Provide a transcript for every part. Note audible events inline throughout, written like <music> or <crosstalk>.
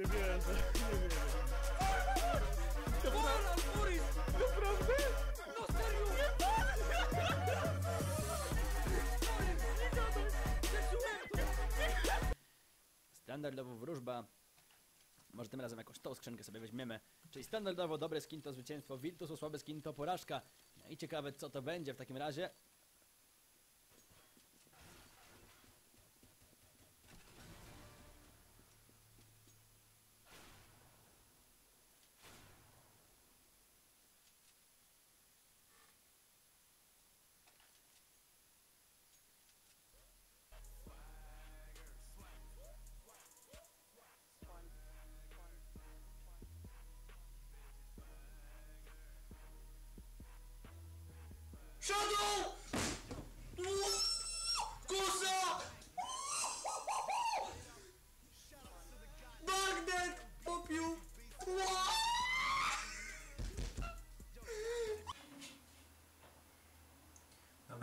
Nie wierzę, nie wierzę. Moral, Borys! Naprawdę? No serio! Nie to! Standardowo wróżba. Może tym razem jakąś tą skrzynkę sobie weźmiemy. Czyli standardowo dobre skin to zwycięstwo, Virtus słaby skin to porażka. No i ciekawe co to będzie w takim razie.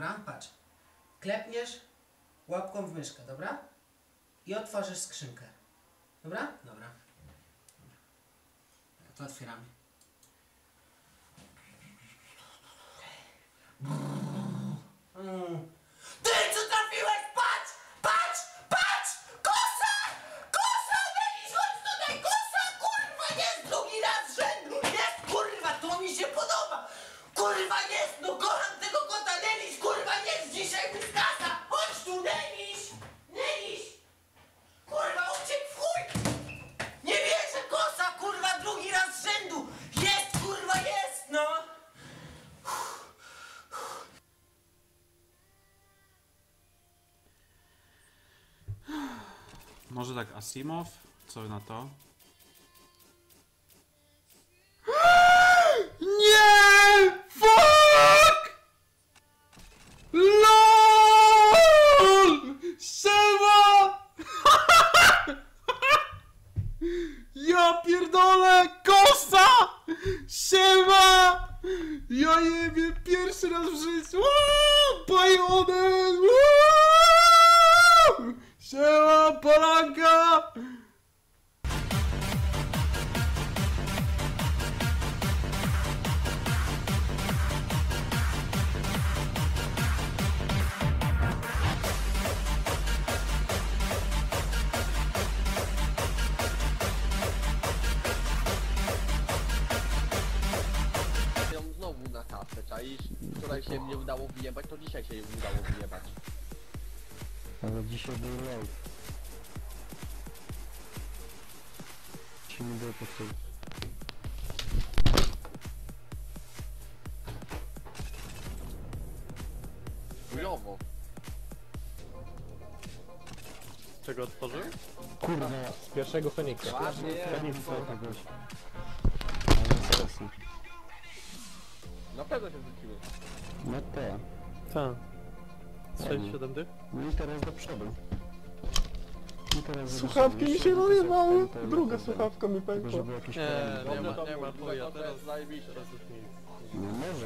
Dobra, patrz. Klepniesz łapką w myszkę, dobra? I otworzysz skrzynkę. Dobra? Dobra. To otwieramy. Mm. Ty, co trafiłeś? Patrz! Patrz! Patrz! Kosa! Kosa! Weź, chodź tutaj! Kosa! Kurwa, jest drugi raz rzędu! Jest, kurwa, to mi się podoba! Kurwa, jest! No kocham tego kota! Nelis, kurwa, jest dzisiaj wyskasa! Chodź tu, Nelis! Nelis! Kurwa, uciekł w chuj! Nie wierzę, kosa, kurwa, drugi raz z rzędu! Jest, kurwa, jest, no! Może tak Asimov? Co na to? <gasps> Nie! Fuck! LOL! Siema! <laughs> Ja pierdolę! Kosa! Siema! Ja jebie pierwszy raz w życiu! Bajonet! Siema, Polanka! znowu na kasę, czaisz? Wczoraj się nie udało wyjebać, to dzisiaj się jej udało wyjebać. Ale dzisiaj był live. Nie było powtórzyć. Chujowo. Czego otworzył? Kurwa, Z pierwszego Feniksa. Ładnie, Feniksa jakiegoś. Ale sensu. na pewno się zwróciły. No to. Tak. Sześć, siedem dych? No i teraz do przodu. Teraz Słuchawki mi się rozjebały. Druga słuchawka mi pękła. Nie, nie ma, nie ma teraz zajebiście. może.